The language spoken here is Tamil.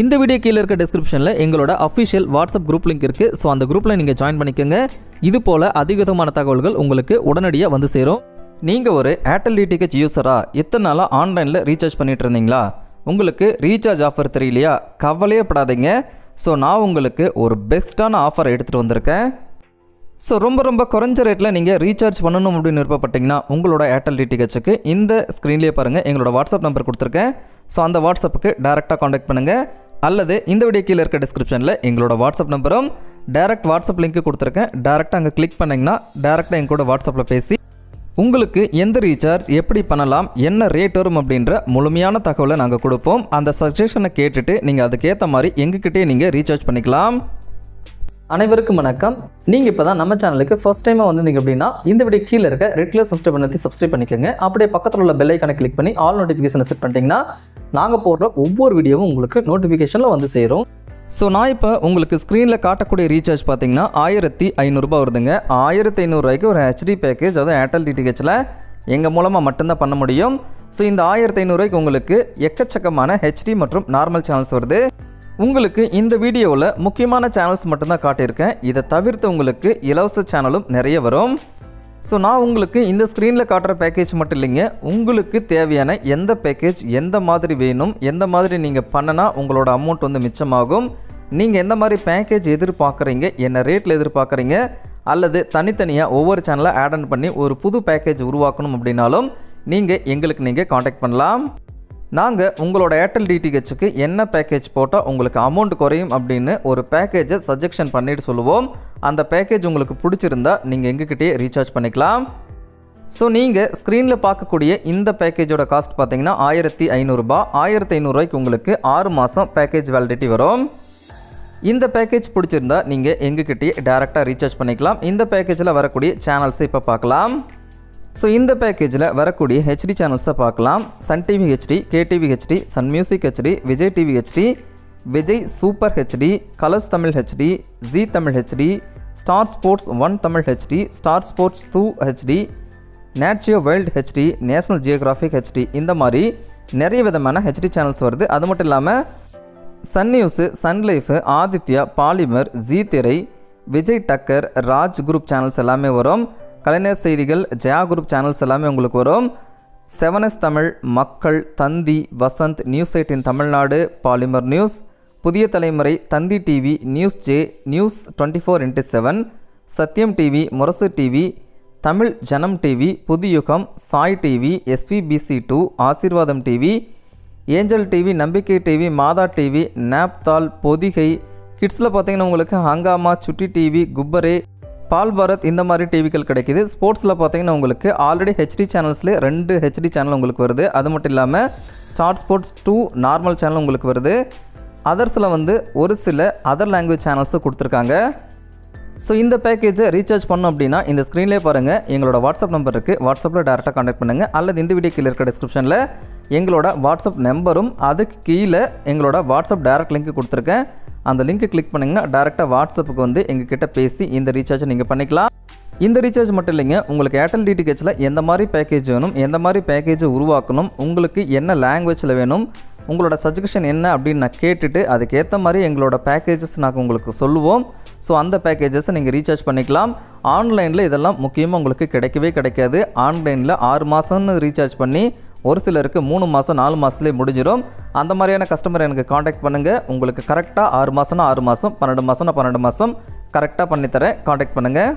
இந்த வீடியோ கீழே இருக்க டிஸ்கிரிப்ஷனில் எங்களோட அஃபிஷியல் வாட்ஸ்அப் குரூப் லிங்க் இருக்குது ஸோ அந்த குரூப்பில் நீங்கள் ஜாயின் பண்ணிக்கோங்க. இது போல் அதிகவிதமான தகவல்கள் உங்களுக்கு உடனடியாக வந்து சேரும். நீங்கள் ஒரு ஏர்டெல் டிடிஹெச் யூஸராக எத்தனை நாளாக ஆன்லைனில் ரீசார்ஜ் பண்ணிட்டு இருந்தீங்களா? உங்களுக்கு ரீசார்ஜ் ஆஃபர் தெரியலையா? கவலையே படாதீங்க. ஸோ நான் உங்களுக்கு ஒரு பெஸ்ட்டான ஆஃபர் எடுத்துகிட்டு வந்திருக்கேன். ஸோ ரொம்ப ரொம்ப குறைஞ்ச ரேட்டில் நீங்கள் ரீசார்ஜ் பண்ணணும் அப்படின்னு விருப்பப்பட்டிங்கன்னா உங்களோட ஏர்டெல் டிடிஹெச்சுக்கு இந்த ஸ்க்ரீன்லேயே பாருங்கள் எங்களோட வாட்ஸ்அப் நம்பர் கொடுத்துருக்கேன். ஸோ அந்த வாட்ஸ்அப்புக்கு டேரெக்டாக காண்டாக்ட் பண்ணுங்கள் அல்லது இந்த வீடியோ கீழே இருக்க டிஸ்கிரிப்ஷனில் எங்களோட வாட்ஸ்அப் நம்பரும் டேரக்ட் வாட்ஸ்அப் லிங்க்கு கொடுத்துருக்கேன். டேரெக்டாக அங்கே கிளிக் பண்ணிங்கன்னா டேரெக்டாக எங்க கூட வாட்ஸ்அப்பில் பேசி உங்களுக்கு எந்த ரீசார்ஜ் எப்படி பண்ணலாம் என்ன ரேட் வரும் அப்படின்ற முழுமையான தகவலை நாங்கள் கொடுப்போம். அந்த சஜஷனை கேட்டுட்டு நீங்கள் அதுக்கேற்ற மாதிரி எங்ககிட்டே நீங்கள் ரீசார்ஜ் பண்ணிக்கலாம். அனைவருக்கும் வணக்கம். நீங்கள் இப்போ தான் நம்ம சேனலுக்கு ஃபஸ்ட் டைமாக வந்திருந்தீங்க அப்படின்னா இந்த வீடியோ கீழே இருக்க ரெட் கலர் சப்ஸ்கிரைப் பண்ணி சப்ஸ்கிரைப் பண்ணிக்கோங்க. அப்படியே பக்கத்தில் உள்ள பெல் ஐக்கானை கிளிக் பண்ணி ஆல் நோட்டிஃபிகேஷனை செட் பண்ணிட்டீங்கன்னா நாங்கள் போடுற ஒவ்வொரு வீடியோவும் உங்களுக்கு நோட்டிஃபிகேஷனில் வந்து சேரும். ஸோ நான் இப்போ உங்களுக்கு ஸ்க்ரீனில் காட்டக்கூடிய ரீசார்ஜ் பார்த்தீங்கன்னா ஆயிரத்தி ஐநூறுரூபா வருதுங்க. ஆயிரத்தி ஐநூறுரூவாய்க்கு ஒரு ஹெச்டி பேக்கேஜ் அதாவது ஏர்டெல் டிடிஹெச்சில் எங்கள் மூலமாக மட்டும்தான் பண்ண முடியும். ஸோ இந்த ஆயிரத்தி ஐநூறுரூவாய்க்கு உங்களுக்கு எக்கச்சக்கமான ஹெச்டி மற்றும் நார்மல் சேனல்ஸ் வருது. உங்களுக்கு இந்த வீடியோவில் முக்கியமான சேனல்ஸ் மட்டும்தான் காட்டியிருக்கேன். இதை தவிர்த்து உங்களுக்கு இலவச சேனலும் நிறைய வரும். ஸோ நான் உங்களுக்கு இந்த ஸ்க்ரீனில் காட்டுற பேக்கேஜ் மட்டும் இல்லைங்க. உங்களுக்கு தேவையான எந்த பேக்கேஜ் எந்த மாதிரி வேணும் எந்த மாதிரி நீங்கள் பண்ணனா உங்களோட அமௌண்ட் வந்து மிச்சமாகும். நீங்கள் எந்த மாதிரி பேக்கேஜ் எதிர்பார்க்குறீங்க என்ன ரேட்டில் எதிர்பார்க்குறீங்க அல்லது தனித்தனியாக ஒவ்வொரு சேனலை ஆட் ஆன் பண்ணி ஒரு புது பேக்கேஜ் உருவாக்கணும் அப்படின்னாலும் நீங்கள் எங்களுக்கு நீங்கள் காண்டாக்ட் பண்ணலாம். நாங்கள் உங்களோட ஏர்டெல் டிடிஹெச்சுக்கு என்ன பேக்கேஜ் போட்டால் உங்களுக்கு அமௌண்ட் குறையும் அப்படின்னு ஒரு பேக்கேஜை சஜெக்ஷன் பண்ணிட்டு சொல்லுவோம். அந்த பேக்கேஜ் உங்களுக்கு பிடிச்சிருந்தா நீங்கள் எங்ககிட்டயே ரீசார்ஜ் பண்ணிக்கலாம். ஸோ நீங்கள் ஸ்க்ரீனில் பார்க்கக்கூடிய இந்த பேக்கேஜோட காஸ்ட் பார்த்தீங்கன்னா ஆயிரத்தி ஐநூறுரூபா ஆயிரத்தி ஐநூறுரூவாய்க்கு உங்களுக்கு ஆறு மாதம் பேக்கேஜ் வேலிடிட்டி வரும். இந்த பேக்கேஜ் பிடிச்சிருந்தா நீங்கள் எங்ககிட்டயே டேரெக்டாக ரீசார்ஜ் பண்ணிக்கலாம். இந்த பேக்கேஜில் வரக்கூடிய சேனல்ஸை இப்போ பார்க்கலாம். ஸோ இந்த பேக்கேஜில் வரக்கூடிய ஹெச்டி சேனல்ஸை பார்க்கலாம் Sun TV HD KTV HD Sun music HD Vijay TV HD Vijay super HD Colors Tamil HD Zee Tamil HD Star Sports one Tamil HD Star Sports two HD Nat Geo world HD National Geographic HD இந்த மாதிரி நிறைய விதமான ஹெச்டி சேனல்ஸ் வருது அது மட்டும் இல்லாமல் Sun news Sun life Aditya Polimer Zee Thirai Vijay Takkar Raj group channels எல்லாமே வரும் கலைஞர் செய்திகள் ஜெயா குரூப் சேனல்ஸ் எல்லாமே உங்களுக்கு வரும். Seven S Tamil Makkal Thanthi Vasanth news eighteen Tamilnadu Polimer news. Puthiya Thalaimurai Thanthi TV news J news twenty four into seven. Sathyam TV Murasu TV Tamil Janam TV Puthuyugam Sai TV SPBC two Aasirvatham TV angel TV Nambikkai TV Matha TV naphthol Podhigai. கிட்ஸில் பார்த்தீங்கன்னா உங்களுக்கு ஹங்காமா சுட்டி டிவி குப்பரே பால் பாரத் இந்த மாதிரி டிவிகள் கிடைக்குது. ஸ்போர்ட்ஸில் பார்த்தீங்கன்னா உங்களுக்கு ஆல்ரெடி ஹெச்டி சேனல்ஸ்லேயே ரெண்டு ஹெச்டி சேனல் உங்களுக்கு வருது. அது மட்டும் இல்லாமல் Star Sports two normal channel உங்களுக்கு வருது. அதர்ஸில் வந்து ஒரு சில அதர் லாங்குவேஜ் சேனல்ஸும் கொடுத்துருக்காங்க. ஸோ இந்த பேக்கேஜை ரீசார்ஜ் பண்ணோம் அப்படின்னா இந்த ஸ்க்ரீன்லேயே பாருங்கள் எங்களோட வாட்ஸ்அப் நம்பர் இருக்குது வாட்ஸ்அப்பில் டேரெக்டாக கான்டாக்ட் பண்ணுங்கள் அல்லது இந்த வீடியோ கீழே இருக்க டிஸ்கிரிப்ஷனில் எங்களோட வாட்ஸ்அப் நம்பரும் அதுக்கு கீழே எங்களோட வாட்ஸ்அப் டேரக்ட் லிங்க் கொடுத்துருக்கேன். அந்த லிங்க்கை கிளிக் பண்ணிங்கன்னா டேரெக்டாக வாட்ஸ்அப்புக்கு வந்து எங்ககிட்ட பேசி இந்த ரீசார்ஜை நீங்கள் பண்ணிக்கலாம். இந்த ரீசார்ஜ் மட்டும் இல்லைங்க உங்களுக்கு ஏர்டெல் டிடிஹெச்சில் எந்த மாதிரி பேக்கேஜ் வேணும் எந்த மாதிரி பேக்கேஜை உருவாக்கணும் உங்களுக்கு என்ன லாங்குவேஜில் வேணும் உங்களோட சஜஷன் என்ன அப்படின்னு நான் கேட்டுட்டு அதுக்கேற்ற மாதிரி எங்களோட பேக்கேஜஸ் நாங்கள் உங்களுக்கு சொல்லுவோம். ஸோ அந்த பேக்கேஜஸை நீங்கள் ரீசார்ஜ் பண்ணிக்கலாம். ஆன்லைனில் இதெல்லாம் முக்கியமாக உங்களுக்கு கிடைக்கவே கிடைக்காது. ஆன்லைனில் ஆறு மாதம்னு ரீசார்ஜ் பண்ணி ஒரு சிலருக்கு மூணு மாதம் நாலு மாதத்துலேயே முடிஞ்சிடும் அந்த மாதிரியான கஸ்டமர் எனக்கு காண்டாக்ட் பண்ணுங்கள் உங்களுக்கு கரெக்டாக ஆறு மாதம்னா ஆறு மாதம் பன்னெண்டு மாதம்னா பன்னெண்டு மாதம் கரெக்டாக பண்ணித்தரேன். காண்டாக்ட் பண்ணுங்கள்